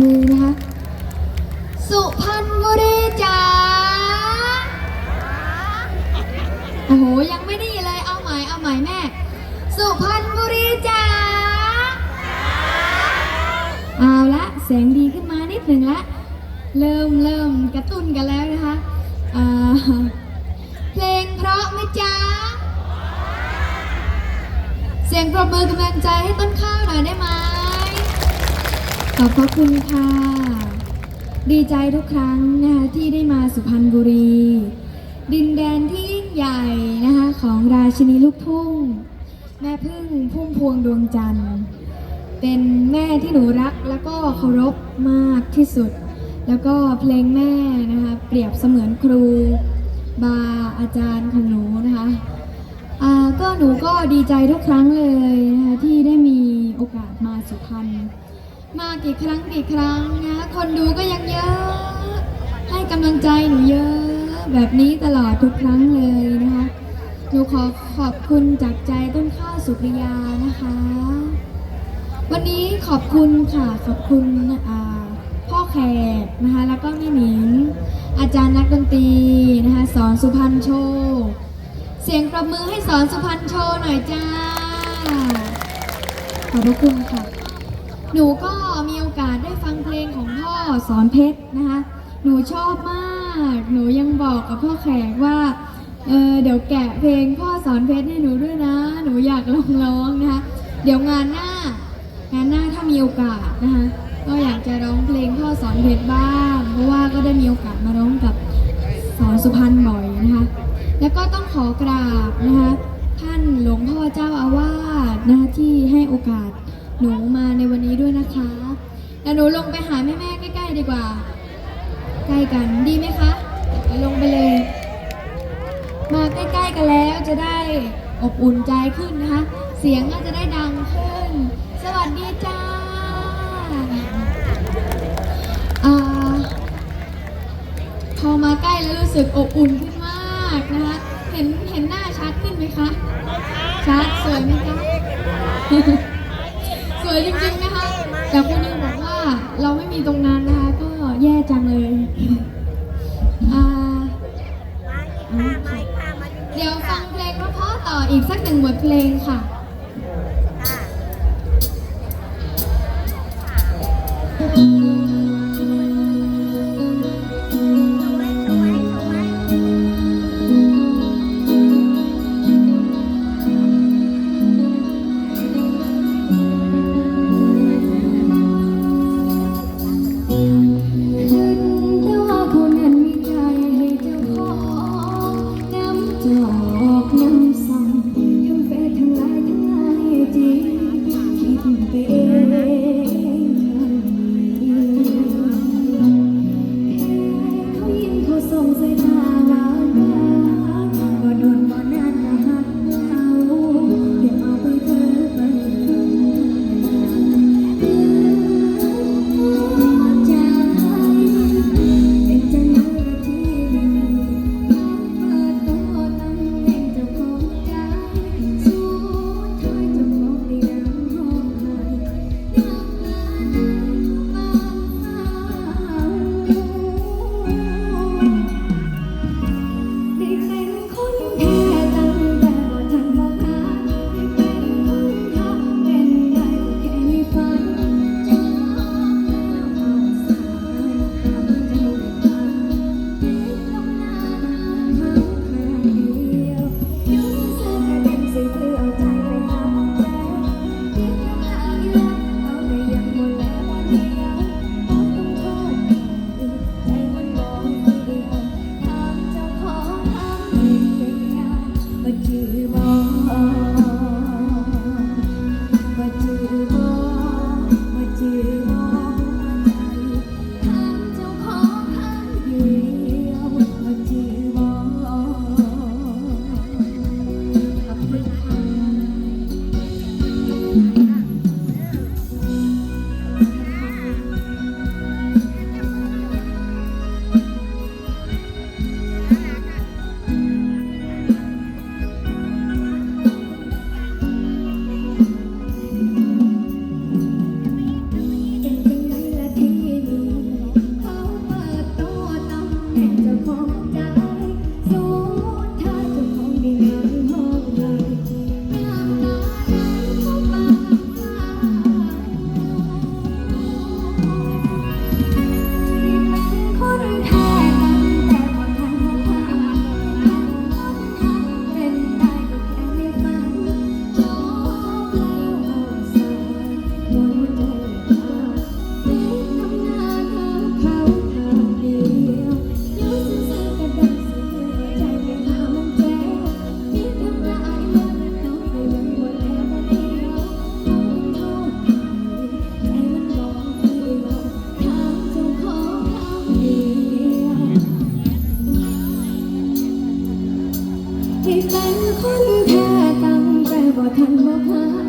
มือนะคะ สุพรรณบุรีจ๋าโอ้โห ยังไม่ได้ยินเลย เอาใหม่ เอาใหม่แม่ สุพรรณบุรีจ๋าเอาละเสียงดีขึ้นมานิดหนึ่งละ เริ่มเริ่มกระตุ้นกันแล้วนะคะ เพลงเพราะไหมจ๊ะ เสียงปรบมือกำลังใจให้ต้นข้าวหน่อยได้ไหม ขอบพระคุณค่ะ ดีใจทุกครั้งนะคะที่ได้มาสุพรรณบุรี ดินแดนที่ยิ่งใหญ่นะคะของราชินีลูกทุ่ง แม่พึ่งพุ่มพวงดวงจันทร์ เป็นแม่ที่หนูรักแล้วก็เคารพมากที่สุด แล้วก็เพลงแม่นะคะเปรียบเสมือนครู บาอาจารย์ของหนูนะคะอ่าก็หนูก็ดีใจทุกครั้งเลยนะคะที่ได้มีโอกาสมาสุพรรณ มากี่ครั้งกี่ครั้งนะคนดูก็ยังเยอะ ให้กำลังใจหนูเยอะ แบบนี้ตลอดทุกครั้งเลยนะคะ หนูขอขอบคุณจากใจต้นข้าวสุริยานะคะ วันนี้ขอบคุณค่ะขอบคุณอ่าพ่อแขกนะคะแล้วก็แม่หนิง อาจารย์นักดนตรีนะคะสอนสุพรรณโชว์เสียงประมือให้สอนสุพรรณโชว์หน่อยจ้าขอบพระคุณค่ะ หนูก็มีโอกาสได้ฟังเพลงของพ่อสอนเพชรนะคะ หนูชอบมาก หนูยังบอกกับพ่อแขกว่า เออเดี๋ยวแกะเพลงพ่อสอนเพชรให้หนูด้วยนะ หนูอยากลองร้องนะคะ เดี๋ยวงานหน้า งานหน้าถ้ามีโอกาสนะคะ ก็อยากจะร้องเพลงพ่อสอนเพชรบ้าง เพราะว่าก็ได้มีโอกาสมาร้องกับสอนสุพรรณบ่อยนะคะ แล้วก็ต้องขอกราบนะคะ ท่านหลวงพ่อเจ้าอาวาสนะคะที่ให้โอกาส หนูมาในวันนี้ด้วยนะคะแล้วหนูลงไปหาแม่ๆใกล้ๆดีกว่า ใกล้กันดีไหมคะลงไปเลย มาใกล้ๆกันแล้วจะได้อบอุ่นใจขึ้นนะคะ เสียงก็จะได้ดังขึ้น สวัสดีจ้าพอมาใกล้แล้วรู้สึกอบอุ่นขึ้นมากนะคะ เห็นเห็นหน้าชัดขึ้นไหมคะ ชัดสวยไหมคะ สวยจริงๆนะคะ แต่คุณนิวบอกว่าเราไม่มีตรงนั้นนะคะ ก็แย่จังเลยอ่ามาอีกค่ะมาอีกค่ะมาจริงๆเดี๋ยวฟังเพลงเพราะๆต่ออีกสักหนึ่งบทเพลงค่ะค่ะ 寂寞 ทันบ่พาให้เป็น